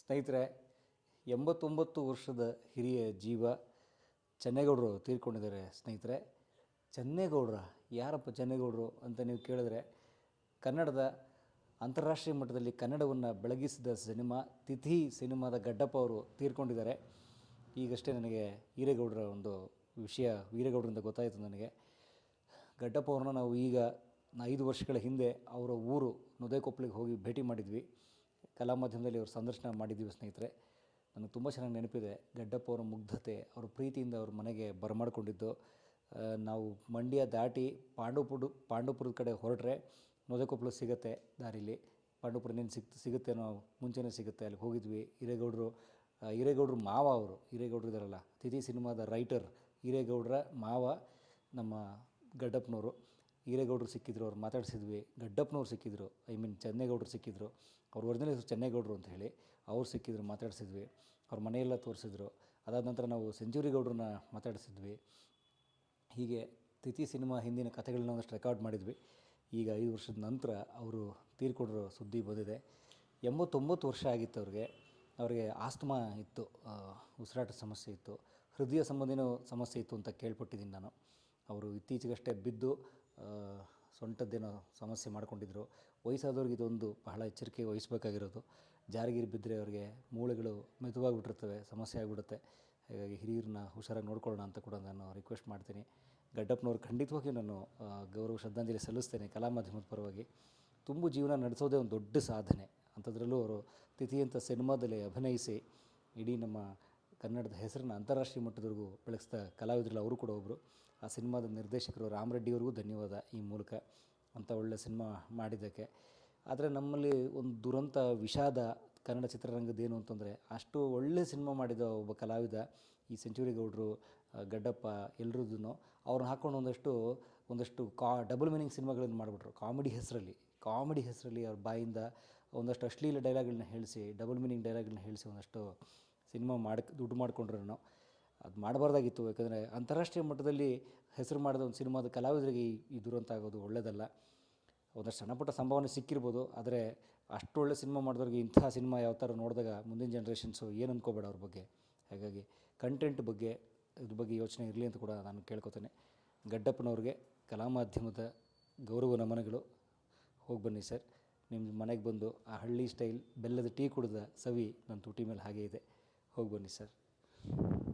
ಸ್ನೇಹಿತರೆ, ಎಂಬತ್ತೊಂಬತ್ತು ವರ್ಷದ ಹಿರಿಯ ಜೀವ ಚೆನ್ನೇಗೌಡರು ತೀರ್ಕೊಂಡಿದ್ದಾರೆ ಸ್ನೇಹಿತರೆ. ಚೆನ್ನೇಗೌಡರ, ಯಾರಪ್ಪ ಚೆನ್ನೇಗೌಡರು ಅಂತ ನೀವು ಕೇಳಿದ್ರೆ, ಕನ್ನಡದ ಅಂತಾರಾಷ್ಟ್ರೀಯ ಮಟ್ಟದಲ್ಲಿ ಕನ್ನಡವನ್ನು ಬೆಳಗಿಸಿದ ಸಿನಿಮಾ, ತಿಥಿ ಸಿನಿಮಾದ ಗಡ್ಡಪ್ಪ ಅವರು ತೀರ್ಕೊಂಡಿದ್ದಾರೆ. ಈಗಷ್ಟೇ ನನಗೆ ಈರೇಗೌಡರ ಒಂದು ವಿಷಯ, ವೀರೇಗೌಡರಿಂದ ಗೊತ್ತಾಯಿತು ನನಗೆ. ಗಡ್ಡಪ್ಪ ಅವ್ರನ್ನ ನಾವು ಈಗ ಐದು ವರ್ಷಗಳ ಹಿಂದೆ ಅವರ ಊರು ನುದೇಕೊಪ್ಪಲಿಗೆ ಹೋಗಿ ಭೇಟಿ ಮಾಡಿದ್ವಿ. ಕಲಾ ಮಾಧ್ಯಮದಲ್ಲಿ ಅವರು ಸಂದರ್ಶನ ಮಾಡಿದ್ದೀವಿ ಸ್ನೇಹಿತರೆ. ನನಗೆ ತುಂಬ ಚೆನ್ನಾಗಿ ನೆನಪಿದೆ. ಗಡ್ಡಪ್ಪ ಅವರ ಮುಗ್ಧತೆ, ಅವ್ರ ಪ್ರೀತಿಯಿಂದ ಅವ್ರ ಮನೆಗೆ ಬರಮಾಡಿಕೊಂಡಿದ್ದು. ನಾವು ಮಂಡ್ಯ ದಾಟಿ ಪಾಂಡವಪುರ ಪಾಂಡವಪುರದ ಕಡೆ ಹೊರಟ್ರೆ ನುದೇಕೊಪ್ಪಲು ಸಿಗುತ್ತೆ ದಾರಿಲಿ. ಪಾಂಡವಪುರ ನೀನು ಸಿಗ್ ನಾವು ಮುಂಚೆನೇ ಸಿಗುತ್ತೆ. ಅಲ್ಲಿಗೆ ಹೋಗಿದ್ವಿ. ಹಿರೇಗೌಡರು ಹಿರೇಗೌಡರು ಮಾವ ಅವರು. ಹಿರೇಗೌಡರು ಇದ್ದಾರಲ್ಲ, ತಿಥಿ ಸಿನಿಮಾದ ರೈಟರ್ ಹಿರೇಗೌಡರ ಮಾವ ನಮ್ಮ ಗಡ್ಡಪ್ಪನವರು. ಹಿರೇಗೌಡರು ಸಿಕ್ಕಿದ್ರು, ಅವ್ರು ಮಾತಾಡಿಸಿದ್ವಿ, ಗಡ್ಡಪ್ಪನವ್ರು ಸಿಕ್ಕಿದ್ರು ಐ ಮೀನ್ ಚೆನ್ನೇಗೌಡರು ಸಿಕ್ಕಿದ್ರು, ಅವ್ರ ಒರಿಜಿನಲ್ ಹೆಸರು ಚೆನ್ನೇಗೌಡರು ಅಂತ ಹೇಳಿ ಅವ್ರು ಸಿಕ್ಕಿದ್ರು, ಮಾತಾಡಿಸಿದ್ವಿ, ಅವ್ರ ಮನೆಯೆಲ್ಲ ತೋರಿಸಿದ್ರು. ಅದಾದ ನಂತರ ನಾವು ಸೆಂಚುರಿ ಗೌಡ್ರನ್ನ ಮಾತಾಡಿಸಿದ್ವಿ. ಹೀಗೆ ತಿಥಿ ಸಿನಿಮಾ ಹಿಂದಿನ ಕಥೆಗಳನ್ನ ಒಂದಷ್ಟು ರೆಕಾರ್ಡ್ ಮಾಡಿದ್ವಿ. ಈಗ ಐದು ವರ್ಷದ ನಂತರ ಅವರು ತೀರ್ಕೊಂಡ್ರು ಸುದ್ದಿ ಬಂದಿದೆ. ಎಂಬತ್ತೊಂಬತ್ತು ವರ್ಷ ಆಗಿತ್ತು ಅವ್ರಿಗೆ. ಅವರಿಗೆ ಆಸ್ತಮಾ ಇತ್ತು ಉಸಿರಾಟ ಸಮಸ್ಯೆ ಇತ್ತು, ಹೃದಯ ಸಂಬಂಧಿನೂ ಸಮಸ್ಯೆ ಇತ್ತು ಅಂತ ಕೇಳ್ಪಟ್ಟಿದ್ದೀನಿ ನಾನು. ಅವರು ಇತ್ತೀಚೆಗಷ್ಟೇ ಬಿದ್ದು ಸೊಂಟದ್ದೇನೋ ಸಮಸ್ಯೆ ಮಾಡ್ಕೊಂಡಿದ್ರು. ವಯಸ್ಸಾದವ್ರಿಗೆ ಇದೊಂದು ಬಹಳ ಎಚ್ಚರಿಕೆ ವಹಿಸಬೇಕಾಗಿರೋದು. ಜಾರಿಗಿರಿ ಬಿದ್ದರೆ ಅವರಿಗೆ ಮೂಳೆಗಳು ಮೆದುವಾಗಿಬಿಟ್ಟಿರ್ತವೆ, ಸಮಸ್ಯೆ ಆಗಿಬಿಡುತ್ತೆ. ಹಾಗಾಗಿ ಹಿರಿಯರನ್ನ ಹುಷಾರಾಗಿ ನೋಡ್ಕೊಳ್ಳೋಣ ಅಂತ ಕೂಡ ನಾನು ರಿಕ್ವೆಸ್ಟ್ ಮಾಡ್ತೀನಿ. ಗಡ್ಡಪ್ಪನವ್ರು ಖಂಡಿತವಾಗಿಯೂ ನಾನು ಗೌರವ, ಶ್ರದ್ಧಾಂಜಲಿ ಸಲ್ಲಿಸ್ತೇನೆ ಕಲಾ ಮಾಧ್ಯಮದ ಪರವಾಗಿ. ತುಂಬು ಜೀವನ ನಡೆಸೋದೇ ಒಂದು ದೊಡ್ಡ ಸಾಧನೆ. ಅಂಥದ್ರಲ್ಲೂ ಅವರು ತಿಥಿ ಅಂತ ಸಿನಿಮಾದಲ್ಲಿ ಅಭಿನಯಿಸಿ ಇಡೀ ನಮ್ಮ ಕನ್ನಡದ ಹೆಸರನ್ನು ಅಂತಾರಾಷ್ಟ್ರೀಯ ಮಟ್ಟದವರೆಗೂ ಬೆಳೆಸಿದ ಕಲಾವಿದರಲ್ಲಿ ಅವರು ಕೂಡ ಒಬ್ಬರು ಆ ಸಿನಿಮಾದ ನಿರ್ದೇಶಕರು ರಾಮರೆಡ್ಡಿಯವ್ರಿಗೂ ಧನ್ಯವಾದ ಈ ಮೂಲಕ ಅಂಥ ಒಳ್ಳೆ ಸಿನಿಮಾ ಮಾಡಿದ್ದಕ್ಕೆ. ಆದರೆ ನಮ್ಮಲ್ಲಿ ಒಂದು ದುರಂತ ವಿಷಾದ ಕನ್ನಡ ಚಿತ್ರರಂಗದ ಏನು ಅಂತಂದರೆ ಅಷ್ಟು ಒಳ್ಳೆ ಸಿನಿಮಾ ಮಾಡಿದ ಒಬ್ಬ ಕಲಾವಿದ ಈ ಸೆಂಚುರಿ ಗೌಡರು ಗಡ್ಡಪ್ಪ ಎಲ್ರದ್ದು ಅವ್ರನ್ನ ಹಾಕ್ಕೊಂಡು ಒಂದಷ್ಟು ಒಂದಷ್ಟು ಕಾ, ಡಬಲ್ ಮೀನಿಂಗ್ ಸಿನಿಮಾಗಳನ್ನು ಮಾಡಿಬಿಟ್ರು. ಕಾಮಿಡಿ ಹೆಸರಲ್ಲಿ ಕಾಮಿಡಿ ಹೆಸರಲ್ಲಿ ಅವ್ರ ಬಾಯಿಂದ ಒಂದಷ್ಟು ಅಶ್ಲೀಲ ಡೈಲಾಗ್ಗಳನ್ನ ಹೇಳಿಸಿ, ಡಬಲ್ ಮೀನಿಂಗ್ ಡೈಲಾಗ್ಗಳನ್ನ ಹೇಳಿಸಿ ಒಂದಷ್ಟು ಸಿನಿಮಾ ಮಾಡಿ, ದುಡ್ಡು ಮಾಡ್ಕೊಂಡ್ರು ಅದು ಮಾಡಬಾರ್ದಾಗಿತ್ತು, ಯಾಕಂದರೆ ಅಂತಾರಾಷ್ಟ್ರೀಯ ಮಟ್ಟದಲ್ಲಿ ಹೆಸರು ಮಾಡಿದ ಒಂದು ಸಿನಿಮಾದ ಕಲಾವಿದರಿಗೆ ಈ- ದುರಂತ ಆಗೋದು ಒಳ್ಳೆಯದಲ್ಲ ಒಂದಷ್ಟು ಸಣ್ಣ ಪುಟ್ಟ ಸಂಭಾವನೆ ಸಿಕ್ಕಿರ್ಬೋದು, ಆದರೆ ಅಷ್ಟು ಒಳ್ಳೆ ಸಿನಿಮಾ ಮಾಡಿದವ್ರಿಗೆ ಇಂಥ ಸಿನಿಮಾ ಯಾವ ಥರ ನೋಡಿದಾಗ ಮುಂದಿನ ಜನ್ರೇಷನ್ಸು ಏನು ಅಂದ್ಕೋಬೇಡ ಅವ್ರ ಬಗ್ಗೆ. ಹಾಗಾಗಿ ಕಂಟೆಂಟ್ ಬಗ್ಗೆ, ಇದ್ರ ಬಗ್ಗೆ ಯೋಚನೆ ಇರಲಿ ಅಂತ ಕೂಡ ನಾನು ಕೇಳ್ಕೊತೇನೆ. ಗಡ್ಡಪ್ಪನವ್ರಿಗೆ ಕಲಾ ಮಾಧ್ಯಮದ ಗೌರವ ನಮನಗಳು. ಹೋಗಿ ಬನ್ನಿ ಸರ್. ನಿಮ್ಮ ಮನೆಗೆ ಬಂದು ಆ ಹಳ್ಳಿ ಸ್ಟೈಲ್ ಬೆಲ್ಲದ ಟೀ ಕುಡಿದ ಸವಿ ನನ್ನ ತುಟಿ ಮೇಲೆ ಹಾಗೆ ಇದೆ. ಹೋಗಿ ಬನ್ನಿ ಸರ್.